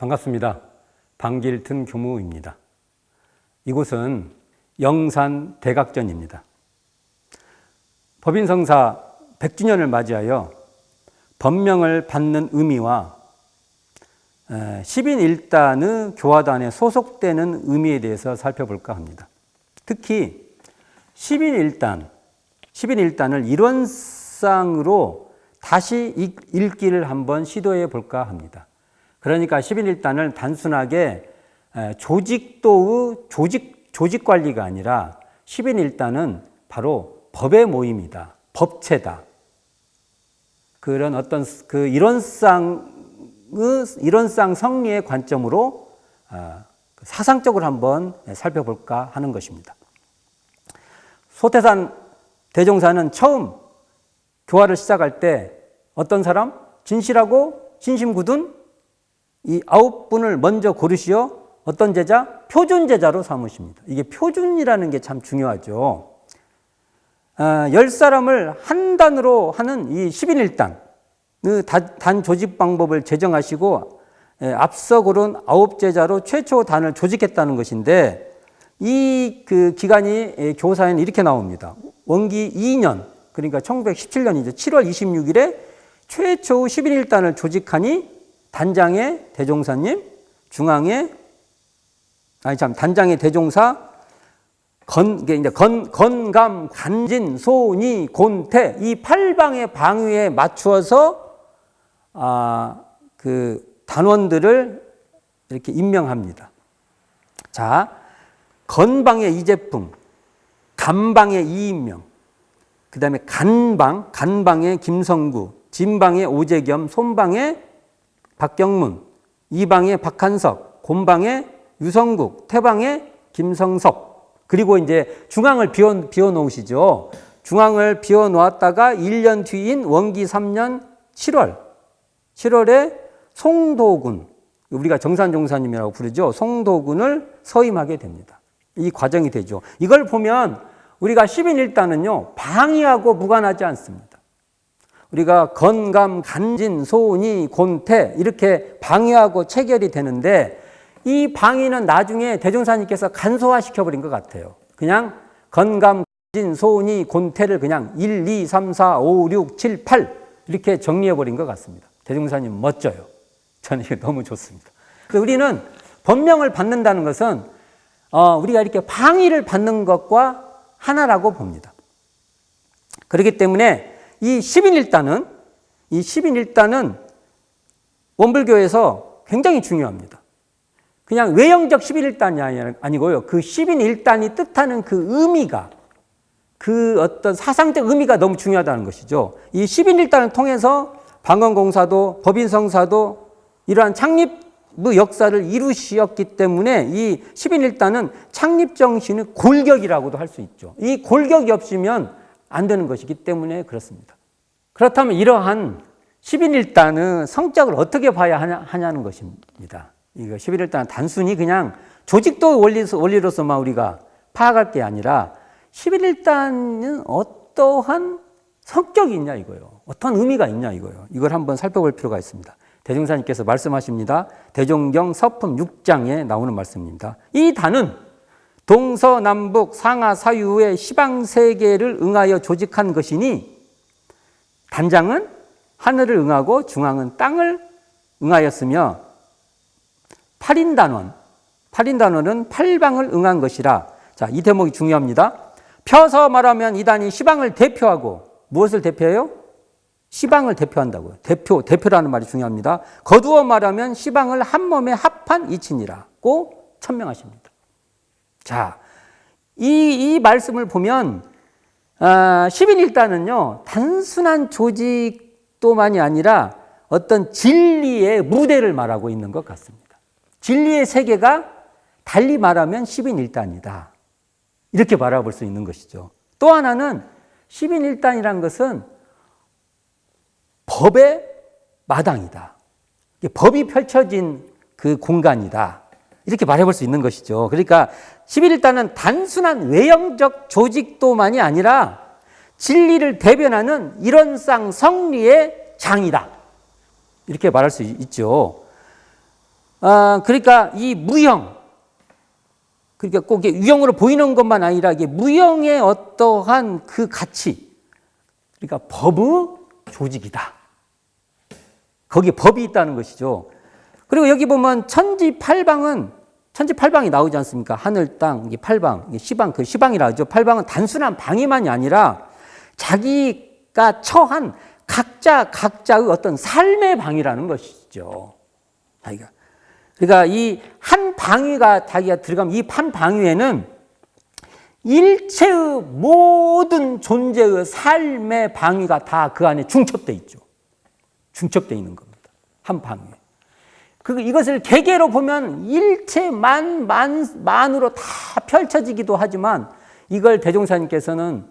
반갑습니다. 방길튼 교무입니다. 이곳은 영산 대각전입니다. 법인성사 100주년을 맞이하여 법명을 받는 의미와 에, 10인 1단의 교화단에 소속되는 의미에 대해서 살펴볼까 합니다. 특히 10인 1단, 10인 1단을 이론상으로 다시 읽- 읽기를 한번 시도해 볼까 합니다. 그러니까 10인 1단을 단순하게 에, 조직도의 조직, 조직 관리가 아니라 10인 1단은 바로 법의 모임이다. 법체다. 그런 어떤 그 이론상의 이론상 성리의 관점으로 아, 사상적으로 한번 살펴볼까 하는 것입니다. 소태산 대종사는 처음 교화를 시작할 때 어떤 사람 진실하고 진심 굳은 이 아홉 분을 먼저 고르시어 어떤 제자 표준 제자로 삼으십니다. 이게 표준이라는 게 참 중요하죠. 아, 열 사람을 한 단으로 하는 이 10인 1단, 그 단- 단 조직 방법을 제정하시고 예, 앞서 고른 아홉 제자로 최초 단을 조직했다는 것인데 이 그 기간이 예, 교사에는 이렇게 나옵니다. 원기 2년, 그러니까 1917년이죠. 7월 26일에 최초 11인 1단을 조직하니 단장의 대종사님, 중앙의 아니 참 단장의 대종사 건, 이제 건, 건감, 관진, 소니, 곤태, 이 팔방의 방위에 맞추어서, 아, 그 단원들을 이렇게 임명합니다. 자, 건방의 이재풍, 감방의 이인명, 그 다음에 간방, 간방의 김성구, 진방의 오재겸, 손방의 박경문, 이방의 박한석, 곤방의 유성국, 태방의 김성석, 그리고 이제 중앙을 비워, 비워 놓으시죠. 중앙을 비워 놓았다가 1년 뒤인 원기 3년 7월, 7월에 송도군, 우리가 정산종사님이라고 부르죠. 송도군을 서임하게 됩니다. 이 과정이 되죠. 이걸 보면 우리가 10인 1단은요, 방위하고 무관하지 않습니다. 우리가 건감, 간진, 소니, 곤태 이렇게 방위하고 체결이 되는데 이 방위는 나중에 대종사님께서 간소화 시켜 버린 것 같아요. 그냥 건감, 진, 소니, 곤태를 그냥 1, 2, 3, 4, 5, 6, 7, 8 이렇게 정리해 버린 것 같습니다. 대종사님 멋져요. 저는 이게 너무 좋습니다. 우리는 법명을 받는다는 것은 어, 우리가 이렇게 방위를 받는 것과 하나라고 봅니다. 그렇기 때문에 이 10인 1단은 이 10인 1단은 원불교에서 굉장히 중요합니다. 그냥 외형적 11일단이 아니고요. 그 10인 1단이 뜻하는 그 의미가 그 어떤 사상적 의미가 너무 중요하다는 것이죠. 이 10인 1단을 통해서 방언공사도 법인성사도 이러한 창립 의 역사를 이루시었기 때문에 이 10인 1단은 창립 정신의 골격이라고도 할 수 있죠. 이 골격이 없으면 안 되는 것이기 때문에 그렇습니다. 그렇다면 이러한 10인 1단의 성격을 어떻게 봐야 하냐, 하냐 는 것입니다. 이거 11일단 단순히 그냥 조직도 원리로서, 원리로서만 우리가 파악할 게 아니라 11일단은 어떠한 성격이 있냐 이거요. 어떤 의미가 있냐 이거요. 이걸 한번 살펴볼 필요가 있습니다. 대종사님께서 말씀하십니다. 대종경 서품 6장에 나오는 말씀입니다. 이 단은 동서남북 상하 사유의 시방 세계를 응하여 조직한 것이니 단장은 하늘을 응하고 중앙은 땅을 응하였으며 8인 단원, 8인 단원은 팔방을 응한 것이라. 자, 이 대목이 중요합니다. 펴서 말하면 이 단이 시방을 대표하고 무엇을 대표해요? 시방을 대표한다고요. 대표, 대표라는 말이 중요합니다. 거두어 말하면 시방을 한 몸에 합한 이친이라고 천명하십니다. 자, 이, 이 말씀을 보면, 아, 10인 1단은요, 단순한 조직도만이 아니라 어떤 진리의 무대를 말하고 있는 것 같습니다. 진리의 세계가 달리 말하면 10인 1단이다. 이렇게 바라볼 수 있는 것이죠. 또 하나는 10인 1단이란 것은 법의 마당이다. 법이 펼쳐진 그 공간이다. 이렇게 말해볼 수 있는 것이죠. 그러니까 11일단은 단순한 외형적 조직도만이 아니라 진리를 대변하는 이론상 성리의 장이다. 이렇게 말할 수 있죠. 아, 그러니까 이 무형, 그러니까 꼭 유형으로 보이는 것만 아니라 이게 무형의 어떠한 그 가치, 그러니까 법의 조직이다. 거기에 법이 있다는 것이죠. 그리고 여기 보면 천지팔방은 천지팔방이 나오지 않습니까? 하늘, 땅, 팔방, 시방, 그 시방이라 하죠. 팔방은 단순한 방위만이 아니라 자기가 처한 각자 각자의 어떤 삶의 방이라는 것이죠. 자기가. 그러니까 이 한 방위가 자기가 들어가면 이 한 방위에는 일체의 모든 존재의 삶의 방위가 다 그 안에 중첩돼 있죠. 중첩돼 있는 겁니다. 한 방위에. 그 이것을 개개로 보면 일체 만, 만, 만으로 다 펼쳐지기도 하지만 이걸 대종사님께서는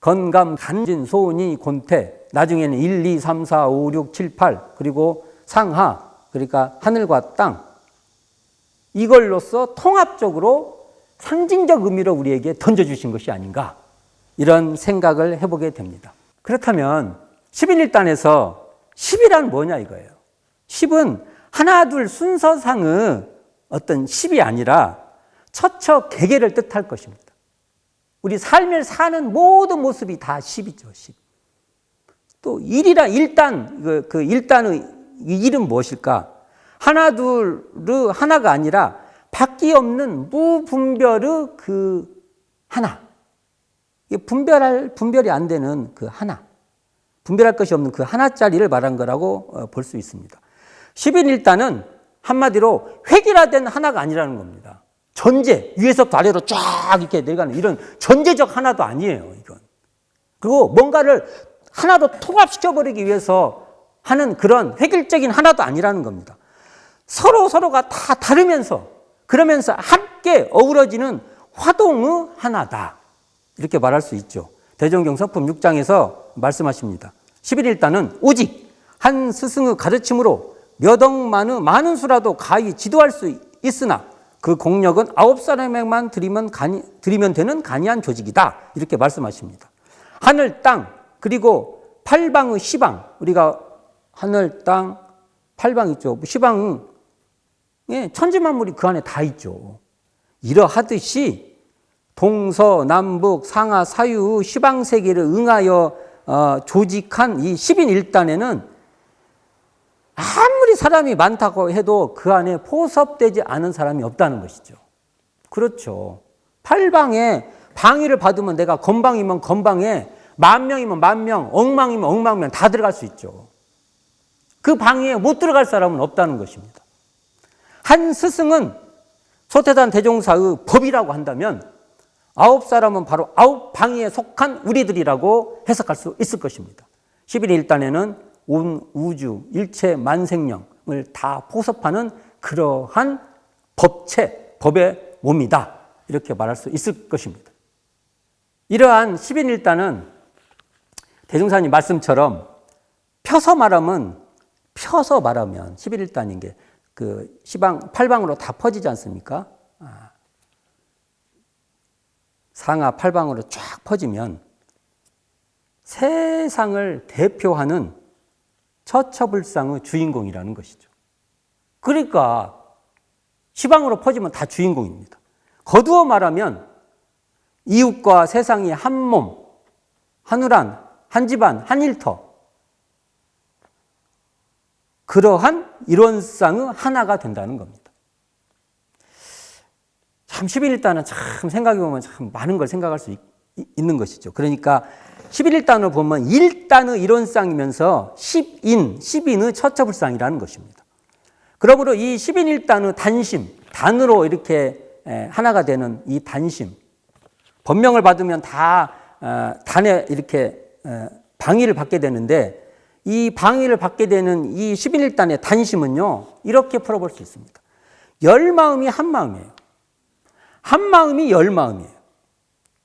건감, 간진, 소니, 곤태, 나중에는 1, 2, 3, 4, 5, 6, 7, 8, 그리고 상하, 그러니까 하늘과 땅. 이걸로써 통합적으로 상징적 의미로 우리에게 던져주신 것이 아닌가. 이런 생각을 해보게 됩니다. 그렇다면 11일단에서 10이란 뭐냐 이거예요. 10은 하나, 둘 순서상의 어떤 10이 아니라 처처 개개를 뜻할 것입니다. 우리 삶을 사는 모든 모습이 다 10이죠, 10. 또 1이라 일단, 그, 그 일단의 일은 무엇일까? 하나, 둘의 하나가 아니라 바퀴 없는 무분별의 그 하나. 분별할, 분별이 안 되는 그 하나. 분별할 것이 없는 그 하나짜리를 말한 거라고 어, 볼수 있습니다. 11일단은 한마디로 획일화된 하나가 아니라는 겁니다. 전제, 위에서부터 아래로 쫙 이렇게 내려가는 이런 전제적 하나도 아니에요, 이건. 그리고 뭔가를 하나로 통합시켜버리기 위해서 하는 그런 획일적인 하나도 아니라는 겁니다. 서로 서로가 다 다르면서 그러면서 함께 어우러지는 화동의 하나다. 이렇게 말할 수 있죠. 대종경서품 6장에서 말씀하십니다. 11일단은 오직 한 스승의 가르침으로 몇 억만의 많은 수라도 가히 지도할 수 있으나 그 공력은 아홉 사람에게만 드리면, 간이, 드리면 되는 간이한 조직이다. 이렇게 말씀하십니다. 하늘, 땅, 그리고 팔방의 시방. 우리가 하늘, 땅, 팔방 있죠. 시방은 예, 천지 만물이 그 안에 다 있죠. 이러하듯이 동서 남북 상하 사유 시방 세계를 응하여 어, 조직한 이 10인 일단에는 아무리 사람이 많다고 해도 그 안에 포섭되지 않은 사람이 없다는 것이죠. 그렇죠. 팔방에 방위를 받으면 내가 건방이면 건방에 만 명이면 만 명, 억만 명다 들어갈 수 있죠. 그 방위에 못 들어갈 사람은 없다는 것입니다. 한 스승은 소태단 대종사의 법이라고 한다면 아홉 사람은 바로 아홉 방위에 속한 우리들이라고 해석할 수 있을 것입니다. 11일단에는 온 우주, 일체 만생령을 다 포섭하는 그러한 법체, 법의 몸이다. 이렇게 말할 수 있을 것입니다. 이러한 11일단은 대종사님 말씀처럼 펴서 말하면 펴서 말하면 11일단인 게 그 시방 팔방으로 다 퍼지지 않습니까? 아. 상하 팔방으로 쫙 퍼지면 세상을 대표하는 처처불상의 주인공이라는 것이죠. 그러니까 시방으로 퍼지면 다 주인공입니다. 거두어 말하면 이웃과 세상이 한 몸, 한우란, 한 집안, 한 일터. 그러한 이론상의 하나가 된다는 겁니다. 참 11일단은 참 생각해 보면 참 많은 걸 생각할 수 있, 있는 것이죠. 그러니까 11일단을 보면 1단의 이론상이면서 10인, 10인의 처처불상이라는 것입니다. 그러므로 이 10인 1단의 단심, 단으로 이렇게 하나가 되는 이 단심, 법명을 받으면 다 어, 단에 이렇게 방위를 받게 되는데 이 방위를 받게 되는 이 10인 1단의 단심은요, 이렇게 풀어볼 수 있습니다. 열 마음이 한 마음이에요. 한 마음이 열 마음이에요.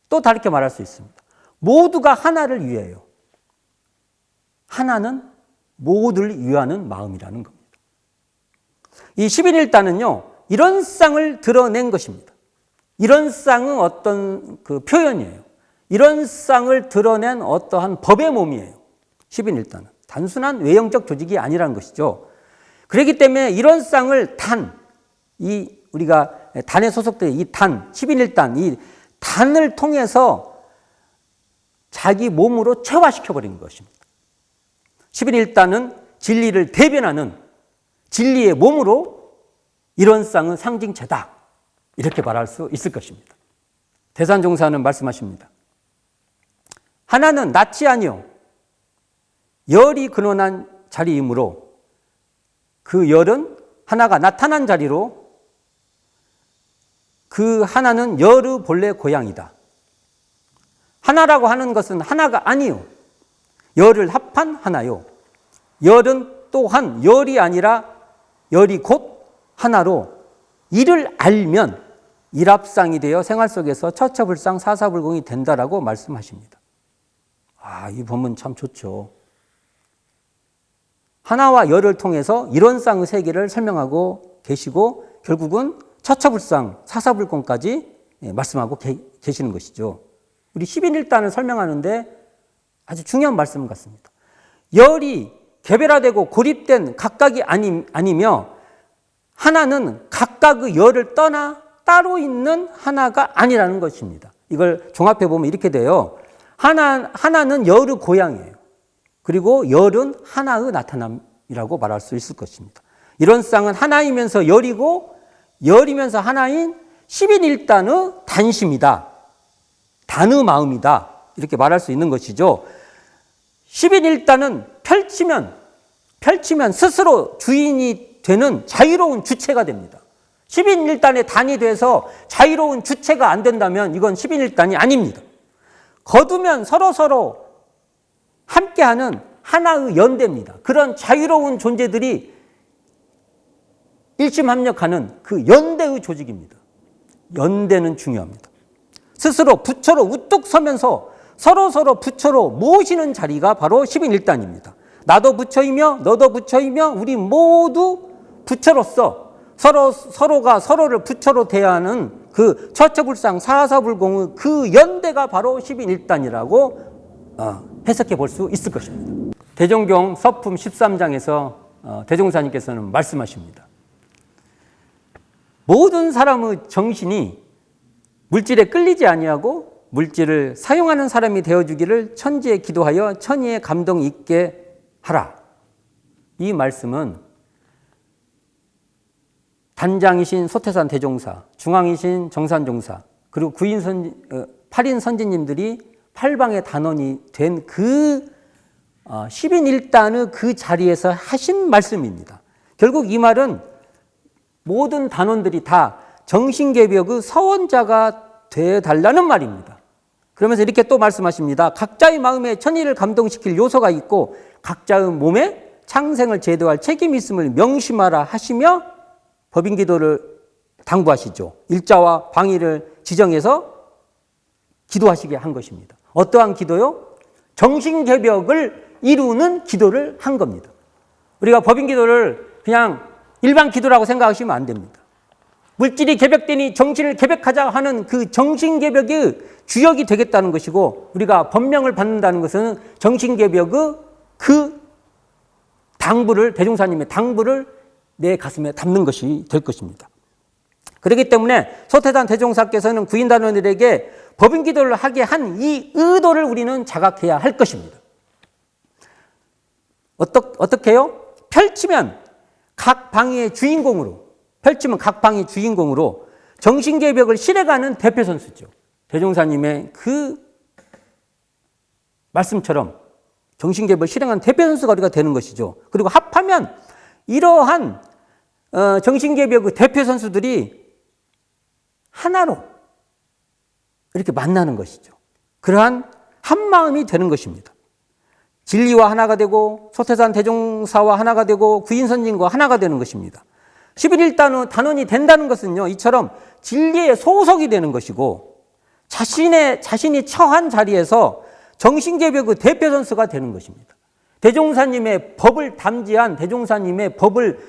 또 다르게 말할 수 있습니다. 모두가 하나를 위해요. 하나는 모두를 위하는 마음이라는 겁니다. 이 11일단은요, 이런 쌍을 드러낸 것입니다. 이런 쌍은 어떤 그 표현이에요. 이런 쌍을 드러낸 어떠한 법의 몸이에요. 11일단은. 단순한 외형적 조직이 아니라는 것이죠. 그렇기 때문에 이런 쌍을 단, 이 우리가 단에 소속된 이 단, 11일단, 이 단을 통해서 자기 몸으로 체화시켜 버린 것입니다. 11일단은 진리를 대변하는 진리의 몸으로 이런 쌍은 상징체다. 이렇게 말할 수 있을 것입니다. 대산종사는 말씀하십니다. 하나는 낯이 아니요. 열이 근원한 자리이므로 그 열은 하나가 나타난 자리로 그 하나는 열의 본래 고향이다. 하나라고 하는 것은 하나가 아니요. 열을 합한 하나요. 열은 또한 열이 아니라 열이 곧 하나로 이를 알면 일합상이 되어 생활 속에서 처처불상 사사불공이 된다라고 말씀하십니다. 아, 이 본문 참 좋죠. 하나와 열을 통해서 이론상의 세계를 설명하고 계시고 결국은 처처불상 사사불공까지 예, 말씀하고 계시는 것이죠. 우리 10인일단을 설명하는데 아주 중요한 말씀 같습니다. 열이 개별화되고 고립된 각각이 아니, 아니며 하나는 각각의 열을 떠나 따로 있는 하나가 아니라는 것입니다. 이걸 종합해 보면 이렇게 돼요. 하나, 하나는 열의 고향이에요. 그리고 열은 하나의 나타남이라고 말할 수 있을 것입니다. 이런 쌍은 하나이면서 열이고 열이면서 하나인 10인 1단의 단심이다. 단의 마음이다. 이렇게 말할 수 있는 것이죠. 10인 1단은 펼치면, 펼치면 스스로 주인이 되는 자유로운 주체가 됩니다. 10인 1단의 단이 돼서 자유로운 주체가 안 된다면 이건 10인 1단이 아닙니다. 거두면 서로서로 함께하는 하나의 연대입니다. 그런 자유로운 존재들이 일심합력하는 그 연대의 조직입니다. 연대는 중요합니다. 스스로 부처로 우뚝 서면서 서로 서로 부처로 모시는 자리가 바로 10인 1단입니다. 나도 부처이며 너도 부처이며 우리 모두 부처로서 서로 서로가 서로를 부처로 대하는 그 처처불상 사사불공의 그 연대가 바로 10인 1단이라고 어, 해석해 볼 수 있을 것입니다. 대종경 서품 13장에서 어, 대종사님께서는 말씀하십니다. 모든 사람의 정신이 물질에 끌리지 아니하고 물질을 사용하는 사람이 되어주기를 천지에 기도하여 천의에 감동 있게 하라. 이 말씀은 단장이신 소태산 대종사, 중앙이신 정산종사, 그리고 구인 선, 어, 8인 선지님들이 팔방의 단원이 된 그 10인 1단의 그 자리에서 하신 말씀입니다. 결국 이 말은 모든 단원들이 다 정신개벽의 서원자가 되달라는 말입니다. 그러면서 이렇게 또 말씀하십니다. 각자의 마음에 천의를 감동시킬 요소가 있고 각자의 몸에 창생을 제도할 책임이 있음을 명심하라 하시며 법인 기도를 당부하시죠. 일자와 방위를 지정해서 기도하시게 한 것입니다. 어떠한 기도요? 정신 개벽을 이루는 기도를 한 겁니다. 우리가 법인 기도를 그냥 일반 기도라고 생각하시면 안 됩니다. 물질이 개벽되니 정신을 개벽하자 하는 그 정신 개벽의 주역이 되겠다는 것이고 우리가 법명을 받는다는 것은 정신 개벽의 그 당부를 대종사님의 당부를 내 가슴에 담는 것이 될 것입니다. 그렇기 때문에 소태단 대종사께서는 구인단원들에게 법인 기도를 하게 한 이 의도를 우리는 자각해야 할 것입니다. 어떻, 어떻게 해요? 펼치면 각 방의 주인공으로, 펼치면 각 방의 주인공으로 정신개벽을 실해가는 대표 선수죠. 대종사님의 그 말씀처럼 정신개벽을 실행하는 대표 선수가 우리가 되는 것이죠. 그리고 합하면 이러한 어, 정신개벽의 대표 선수들이 하나로 이렇게 만나는 것이죠. 그러한 한 마음이 되는 것입니다. 진리와 하나가 되고 소태산 대종사와 하나가 되고 구인선진과 하나가 되는 것입니다. 11일단의 단원이 된다는 것은요, 이처럼 진리의 소속이 되는 것이고 자신의, 자신이 처한 자리에서 정신개벽의 대표 선수가 되는 것입니다. 대종사님의 법을 담지한 대종사님의 법을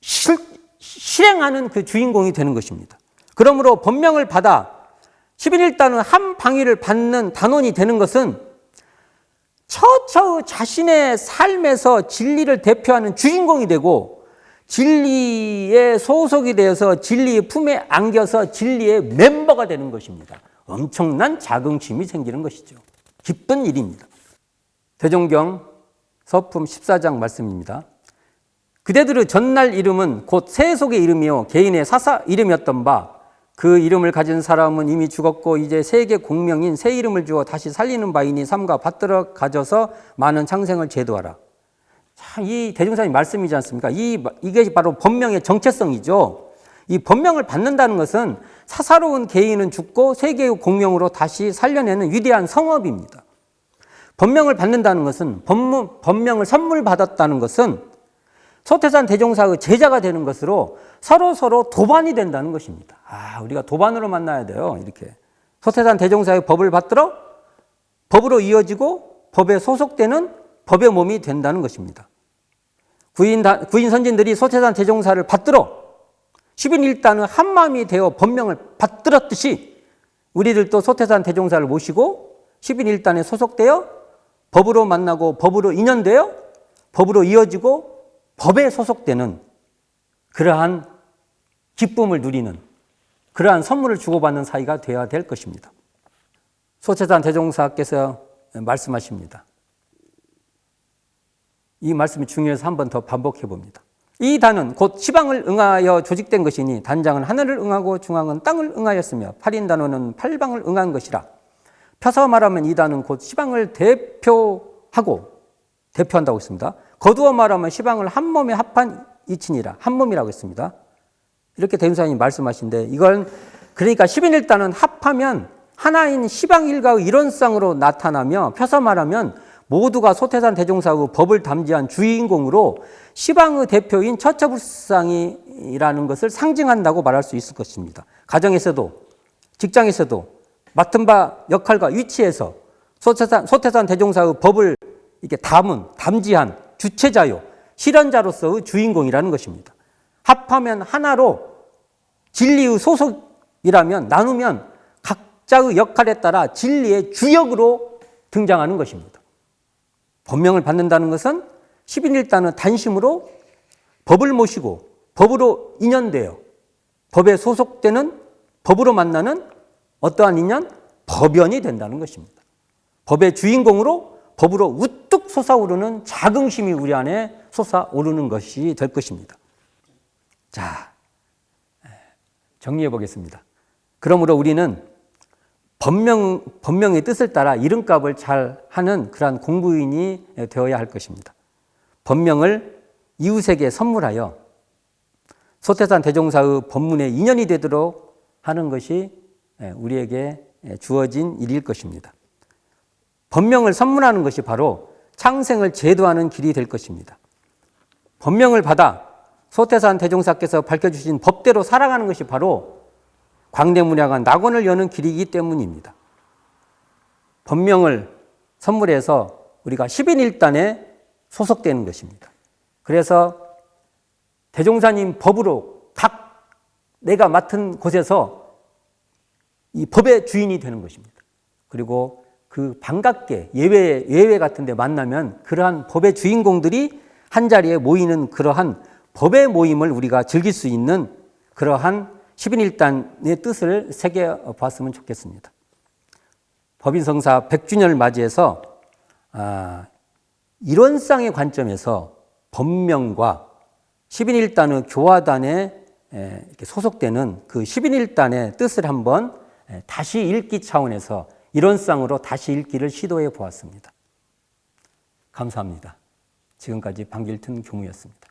실, 실행하는 그 주인공이 되는 것입니다. 그러므로 법명을 받아 11일단은 한 방위를 받는 단원이 되는 것은 처처 자신의 삶에서 진리를 대표하는 주인공이 되고 진리에 소속이 되어서 진리의 품에 안겨서 진리의 멤버가 되는 것입니다. 엄청난 자긍심이 생기는 것이죠. 기쁜 일입니다. 대종경 서품 14장 말씀입니다. 그대들의 전날 이름은 곧 세속의 이름이요 개인의 사사 이름이었던 바 그 이름을 가진 사람은 이미 죽었고 이제 세계 공명인 새 이름을 주어 다시 살리는 바이니 삼가 받들어 가져서 많은 창생을 제도하라. 자, 이 대종사님 말씀이지 않습니까? 이 이게 바로 법명의 정체성이죠. 이 법명을 받는다는 것은 사사로운 개인은 죽고 세계의 공명으로 다시 살려내는 위대한 성업입니다. 법명을 받는다는 것은 법문, 법명을 선물 받았다는 것은 소태산 대종사의 제자가 되는 것으로 서로 서로 도반이 된다는 것입니다. 아, 우리가 도반으로 만나야 돼요. 이렇게 소태산 대종사의 법을 받들어 법으로 이어지고 법에 소속되는 법의 몸이 된다는 것입니다. 구인, 구인 선진들이 소태산 대종사를 받들어 10인 1단은 한 마음이 되어 법명을 받들었듯이 우리들도 소태산 대종사를 모시고 10인 1단에 소속되어 법으로 만나고 법으로 인연되어 법으로 이어지고 법에 소속되는 그러한 기쁨을 누리는 그러한 선물을 주고받는 사이가 되어야 될 것입니다. 소태산 대종사께서 말씀하십니다. 이 말씀이 중요해서 한 번 더 반복해 봅니다. 이 단은 곧 시방을 응하여 조직된 것이니 단장은 하늘을 응하고 중앙은 땅을 응하였으며 팔인 단원은 팔방을 응한 것이라. 펴서 말하면 이 단은 곧 시방을 대표하고 대표한다고 했습니다. 거두어 말하면 시방을 한 몸에 합한 이친이라 한 몸이라고 했습니다. 이렇게 대임사님 말씀하신데 이건 그러니까 10인 1단은 합하면 하나인 시방 일가의 이론상으로 나타나며 펴서 말하면 모두가 소태산 대종사의 법을 담지한 주인공으로 시방의 대표인 처처불상이라는 것을 상징한다고 말할 수 있을 것입니다. 가정에서도 직장에서도 맡은 바 역할과 위치에서 소태산, 소태산 대종사의 법을 이렇게 담은 담지한 주체자요 실현자로서의 주인공이라는 것입니다. 합하면 하나로 진리의 소속이라면 나누면 각자의 역할에 따라 진리의 주역으로 등장하는 것입니다. 법명을 받는다는 것은 10인 1단은 단심으로 법을 모시고 법으로 인연되어 법에 소속되는 법으로 만나는 어떠한 인연? 법연이 된다는 것입니다. 법의 주인공으로 법으로 우뚝 솟아오르는 자긍심이 우리 안에 솟아오르는 것이 될 것입니다. 자, 정리해 보겠습니다. 그러므로 우리는 법명, 법명의 뜻을 따라 이름값을 잘 하는 그러한 공부인이 되어야 할 것입니다. 법명을 이웃에게 선물하여 소태산 대종사의 법문의 인연이 되도록 하는 것이 우리에게 주어진 일일 것입니다. 법명을 선물하는 것이 바로 창생을 제도하는 길이 될 것입니다. 법명을 받아 소태산 대종사께서 밝혀주신 법대로 살아가는 것이 바로 광대문양한 낙원을 여는 길이기 때문입니다. 법명을 선물해서 우리가 10인 1단에 소속되는 것입니다. 그래서 대종사님 법으로 각 내가 맡은 곳에서 이 법의 주인이 되는 것입니다. 그리고 그 반갑게 예외, 예외 같은 데 만나면 그러한 법의 주인공들이 한 자리에 모이는 그러한 법의 모임을 우리가 즐길 수 있는 그러한 10인 1단의 뜻을 새겨 봤으면 좋겠습니다. 법인성사 100주년을 맞이해서 아, 이론상의 관점에서 법명과 10인 1단의 교화단에 소속되는 그 10인 1단의 뜻을 한번 다시 읽기 차원에서 이론상으로 다시 읽기를 시도해 보았습니다. 감사합니다. 지금까지 방길튼 교무였습니다.